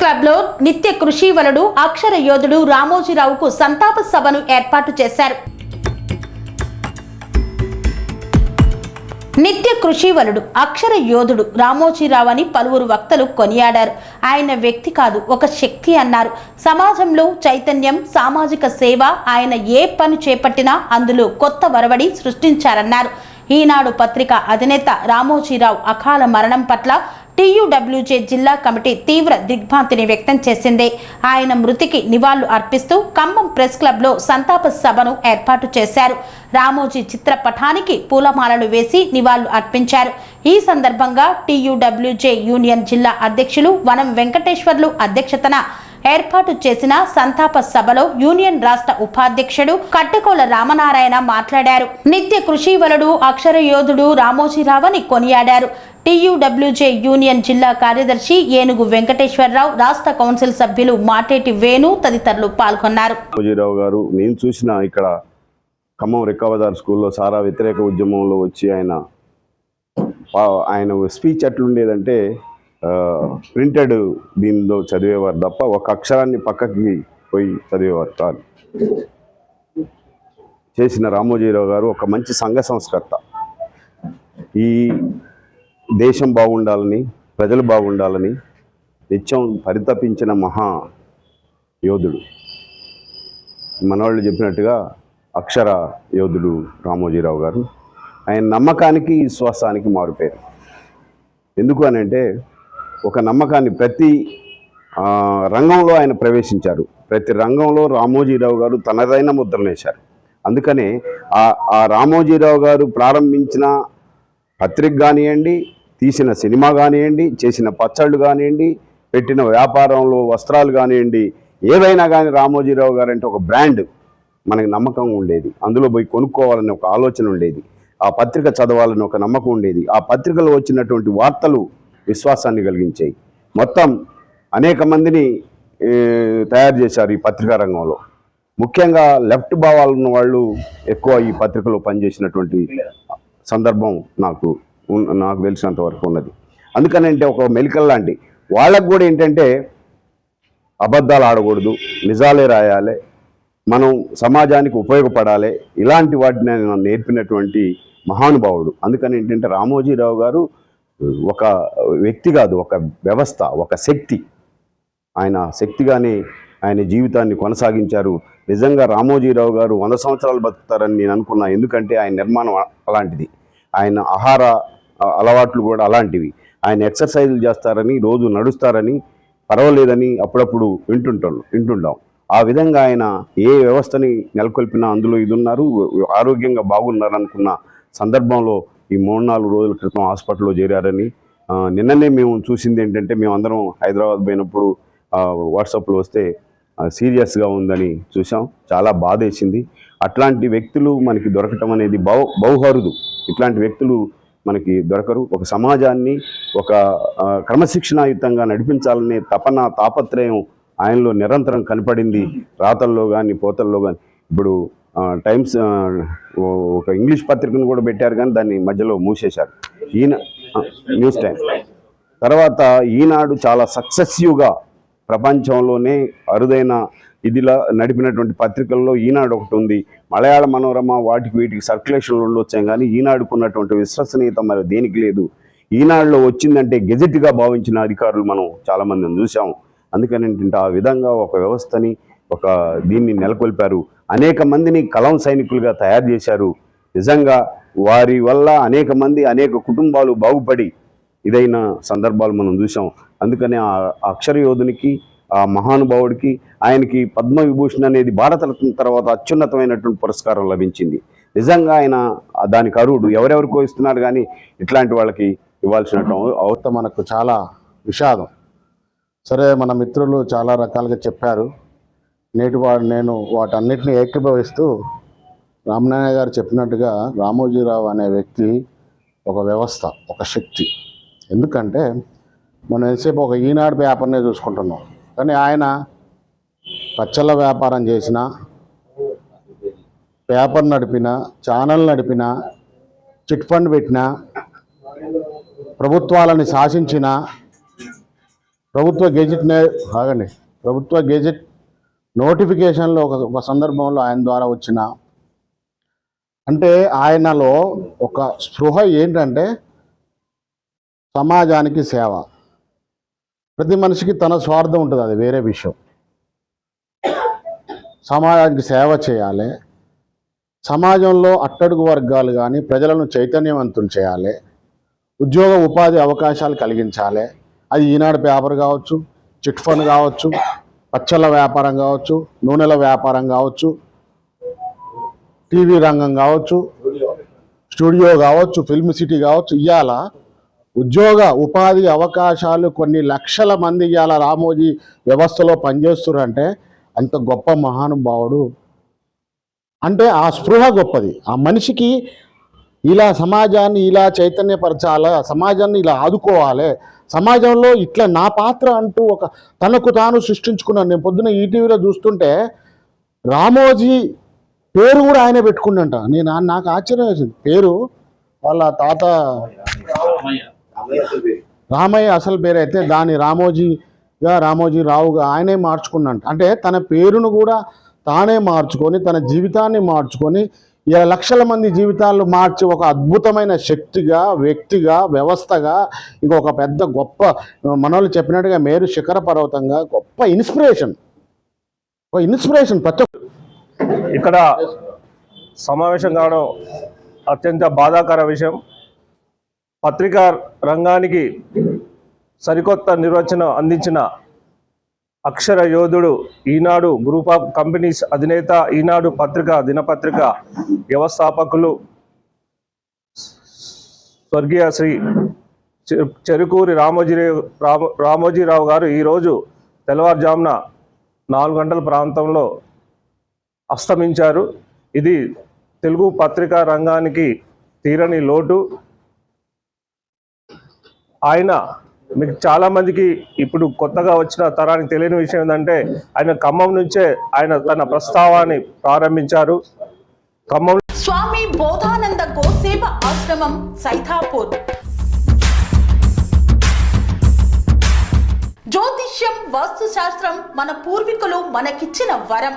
క్లబ్లో నిత్య కృషివలుడు అక్షర యోధుడు రామోజీరావుకు సంతాప సభను ఏర్పాటు చేశారు. నిత్య కృషివలుడు అక్షర యోధుడు రామోజీరావు అని పలువురు వక్తలు కొనియాడారు. ఆయన వ్యక్తి కాదు ఒక శక్తి అన్నారు. సమాజంలో చైతన్యం సామాజిక సేవ ఆయన ఏ పని చేపట్టినా అందులో కొత్త వరవడి సృష్టించారన్నారు. ఈనాడు పత్రిక అధినేత రామోజీరావు అకాల మరణం పట్ల టీయూడబ్ల్యూజే జిల్లా కమిటీ తీవ్ర దిగ్భ్రాంతిని వ్యక్తం చేసింది. ఆయన మృతికి నివాళులు అర్పిస్తూ ఖమ్మం ప్రెస్ క్లబ్లో సంతాప సభను ఏర్పాటు చేశారు. రామోజీ చిత్రపటానికి పూలమాలలు వేసి నివాళులు అర్పించారు. ఈ సందర్భంగా టీయూడబ్ల్యూజే యూనియన్ జిల్లా అధ్యక్షులు వనం వెంకటేశ్వర్లు అధ్యక్షతన ఏర్పాటు చేసిన సంతాప సభలో యూనియన్ రాష్ట్ర ఉపాధ్యక్షుడు కట్టకోల రామనారాయణ మాట్లాడారు. నిత్య కృషివలుడు అక్షర యోధుడు రామోజీరావని కొనియాడారు. టీయూడబ్ల్యూజే యూనియన్ జిల్లా కార్యదర్శి ఏనుగు వెంకటేశ్వరరావు రాష్ట్ర కౌన్సిల్ సభ్యులు మాటేటి వేణు తదితరులు పాల్గొన్నారు. గారు నేను చూసిన ఇక్కడ ఖమ్మం రిక్కవదార్ స్కూల్లో సారా వ్యతిరేక ఉద్యమంలో వచ్చి ఆయన ఆయన స్పీచ్ ఎట్లుండేదంటే ప్రింటెడ్ దీనిలో చదివేవారు తప్ప ఒక అక్షరాన్ని పక్కకి పోయి చదివేవారు కాదు చేసిన రామోజీరావు గారు ఒక మంచి సంఘ సంస్కర్త. ఈ దేశం బాగుండాలని ప్రజలు బాగుండాలని నిత్యం పరితపించిన మహా యోధుడు. మనవాళ్ళు చెప్పినట్టుగా అక్షర యోధుడు రామోజీరావు గారు. ఆయన నమ్మకానికి విశ్వాసానికి మారిపోయారు ఎందుకు అని అంటే ఒక నమ్మకాన్ని ప్రతి రంగంలో ఆయన ప్రవేశించారు. ప్రతి రంగంలో రామోజీరావు గారు తనదైన ముద్రనేశారు అందుకనే ఆ ఆ రామోజీరావు గారు ప్రారంభించిన పత్రిక కానివ్వండి తీసిన సినిమా కానివ్వండి చేసిన పచ్చళ్ళు కానివ్వండి పెట్టిన వ్యాపారంలో వస్త్రాలు కానివ్వండి ఏదైనా కానీ రామోజీరావు గారు అంటే ఒక బ్రాండ్ మనకి నమ్మకం ఉండేది. అందులో పోయి కొనుక్కోవాలని ఒక ఆలోచన ఉండేది. ఆ పత్రిక చదవాలని ఒక నమ్మకం ఉండేది. ఆ పత్రికలో వచ్చినటువంటి వార్తలు విశ్వాసాన్ని కలిగించాయి. మొత్తం అనేక మందిని తయారు చేశారు ఈ పత్రికా రంగంలో. ముఖ్యంగా లెఫ్ట్ భావాలు వాళ్ళు ఎక్కువ ఈ పత్రికలో పనిచేసినటువంటి సందర్భం నాకు నాకు తెలిసినంత వరకు ఉన్నది. అందుకనంటే ఒక మెలికల్ లాంటి వాళ్ళకు కూడా ఏంటంటే అబద్ధాలు ఆడకూడదు నిజాలే రాయాలి మనం సమాజానికి ఉపయోగపడాలి ఇలాంటి వాటిని నేను నేర్పినటువంటి మహానుభావుడు. అందుకని ఏంటంటే రామోజీరావు గారు ఒక వ్యక్తి కాదు ఒక వ్యవస్థ ఒక శక్తి. ఆయన శక్తిగానే ఆయన జీవితాన్ని కొనసాగించారు. నిజంగా రామోజీరావు గారు వంద సంవత్సరాలు బతుకుతారని నేను అనుకున్నా ఎందుకంటే ఆయన నిర్మాణం అలాంటిది. ఆయన ఆహార అలవాట్లు కూడా అలాంటివి. ఆయన ఎక్సర్సైజులు చేస్తారని రోజు నడుస్తారని పర్వాలేదని అప్పుడప్పుడు వింటుంటాం వింటుంటాం. ఆ విధంగా ఆయన ఏ వ్యవస్థని నెలకొల్పినా అందులో ఇది ఉన్నారు ఆరోగ్యంగా బాగున్నారనుకున్న సందర్భంలో ఈ మూడు నాలుగు రోజుల క్రితం హాస్పిటల్లో చేరారని నిన్ననే మేము చూసింది ఏంటంటే మేమందరం హైదరాబాద్ పోయినప్పుడు వాట్సాప్లో వస్తే సీరియస్గా ఉందని చూసాం చాలా బాధేసింది. అట్లాంటి వ్యక్తులు మనకి దొరకటం అనేది బహు బహుహరుదు. ఇట్లాంటి వ్యక్తులు మనకి దొరకరు. ఒక సమాజాన్ని ఒక క్రమశిక్షణాయుతంగా నడిపించాలనే తపన తాపత్రయం ఆయనలో నిరంతరం కనపడింది. రాతల్లో కానీ పోతల్లో కానీ ఇప్పుడు టైమ్స్ ఒక ఇంగ్లీష్ పత్రికను కూడా పెట్టారు కానీ దాన్ని మధ్యలో మూసేశారు. ఈయన న్యూస్ టైం తర్వాత ఈనాడు చాలా సక్సెసివ్గా ప్రపంచంలోనే అరుదైన ఇదిలా నడిపినటువంటి పత్రికల్లో ఈనాడు ఒకటి ఉంది. మలయాళ మనోరమ వాటికి వీటికి సర్క్యులేషన్లు ఉండొచ్చాం కానీ ఈనాడుకున్నటువంటి విశ్వసనీయత మరి దేనికి లేదు. ఈనాడులో వచ్చిందంటే గెజెట్గా భావించిన అధికారులు మనం చాలామందిని చూసాము అందుకని ఏంటంటే ఆ విధంగా ఒక వ్యవస్థని ఒక దీన్ని నెలకొల్పారు. అనేక మందిని కలం సైనికులుగా తయారు చేశారు. నిజంగా వారి వల్ల అనేక మంది అనేక కుటుంబాలు బాగుపడి ఇదైన సందర్భాలు మనం చూసాం అందుకని ఆ అక్షర యోధునికి ఆ మహానుభావుడికి ఆయనకి పద్మ విభూషణ్ అనేది భారతరత్న తర్వాత అత్యున్నతమైనటువంటి పురస్కారం లభించింది. నిజంగా ఆయన దానికి అరువుడు ఎవరెవరికో ఇస్తున్నారు కానీ ఇట్లాంటి వాళ్ళకి ఇవ్వాల్సినట్టు అవ- అవత మనకు చాలా విషాదం. సరే మన మిత్రులు చాలా రకాలుగా చెప్పారు. నేటి వాడు నేను వాటన్నిటిని ఏకీభవిస్తూ రామనారాయణ గారు చెప్పినట్టుగా రామోజీరావు అనే వ్యక్తి ఒక వ్యవస్థ ఒక శక్తి. ఎందుకంటే మనం ఎంతసేపు ఒక ఈనాడు పేపర్నే చూసుకుంటున్నాం. కానీ ఆయన పచ్చళ్ళ వ్యాపారం చేసిన పేపర్ నడిపిన ఛానల్ నడిపిన చిట్ ఫండ్ పెట్టిన ప్రభుత్వాలని శాసించిన ప్రభుత్వ గెజిట్ బాగండి ఆగండి. ప్రభుత్వ గెజిట్ నోటిఫికేషన్లో ఒక ఒక సందర్భంలో ఆయన ద్వారా వచ్చిన అంటే ఆయనలో ఒక స్పృహ ఏంటంటే సమాజానికి సేవ. ప్రతి మనిషికి తన స్వార్థం ఉంటుంది అది వేరే విషయం. సమాజానికి సేవ చేయాలి. సమాజంలో అట్టడుగు వర్గాలు కానీ ప్రజలను చైతన్యవంతులు చేయాలి. ఉద్యోగ ఉపాధి అవకాశాలు కలిగించాలి. అది ఈనాడు పేపర్ కావచ్చు చిట్ ఫండ్ కావచ్చు పచ్చళ్ళ వ్యాపారం కావచ్చు నూనెల వ్యాపారం కావచ్చు టీవీ రంగం కావచ్చు స్టూడియో కావచ్చు ఫిల్మ్ సిటీ కావచ్చు ఇవాళ ఉద్యోగ ఉపాధి అవకాశాలు కొన్ని లక్షల మంది ఇవాళ రామోజీ వ్యవస్థలో పనిచేస్తున్నారంటే అంత గొప్ప మహానుభావుడు. అంటే ఆ స్పృహ గొప్పది. ఆ మనిషికి ఇలా సమాజాన్ని ఇలా చైతన్యపరచాలి సమాజాన్ని ఇలా ఆదుకోవాలి. సమాజంలో ఇట్లా నా పాత్ర అంటూ ఒక తనకు తాను సృష్టించుకున్నాను నేను పొద్దున ఈటీవీలో చూస్తుంటే రామోజీ పేరు కూడా ఆయనే పెట్టుకుండంట నేను నాకు ఆశ్చర్యం వేసింది. పేరు వాళ్ళ తాత రామయ్య అసలు పేరు అయితే దాని రామోజీగా రామోజీ రావుగా ఆయనే మార్చుకున్నంట. అంటే తన పేరును కూడా తానే మార్చుకొని తన జీవితాన్ని మార్చుకొని ఇలా లక్షల మంది జీవితాలు మార్చి ఒక అద్భుతమైన శక్తిగా వ్యక్తిగా వ్యవస్థగా ఇంకొక పెద్ద గొప్ప మనోళ్ళు చెప్పినట్టుగా మేరు శిఖర పర్వతంగా గొప్ప ఇన్స్పిరేషన్. ఒక ఇన్స్పిరేషన్ ప్రతి ఇక్కడ సమావేశం కావడం అత్యంత బాధాకర విషయం. పత్రికా రంగానికి సరికొత్త నిర్వచనం అందించిన అక్షర యోధుడు ఈనాడు గ్రూప్ ఆఫ్ కంపెనీస్ అధినేత ఈనాడు పత్రిక దినపత్రిక వ్యవస్థాపకులు స్వర్గీయ శ్రీ చె- చెరుకూరి రామోజీరావు రామ రామోజీరావు గారు ఈరోజు తెల్లవారుజామున నాలుగు గంటల ప్రాంతంలో అస్తమించారు. ఇది తెలుగు పత్రికా రంగానికి తీరని లోటు. ఆయన మీకు చాలామందికి ఇప్పుడు కొత్తగా వచ్చిన తరానికి తెలియని విషయం ఏంటంటే ఆయన ఖమ్మం నుంచే ఆయన తన ప్రస్తావాన్ని ప్రారంభించారు. ఖమ్మం స్వామి బోధానంద గోసేవ ఆశ్రమం సైథాపూర్ జ్యోతిష్యం వాస్తుశాస్త్రం మన పూర్వీకులు మనకిచ్చిన వరం.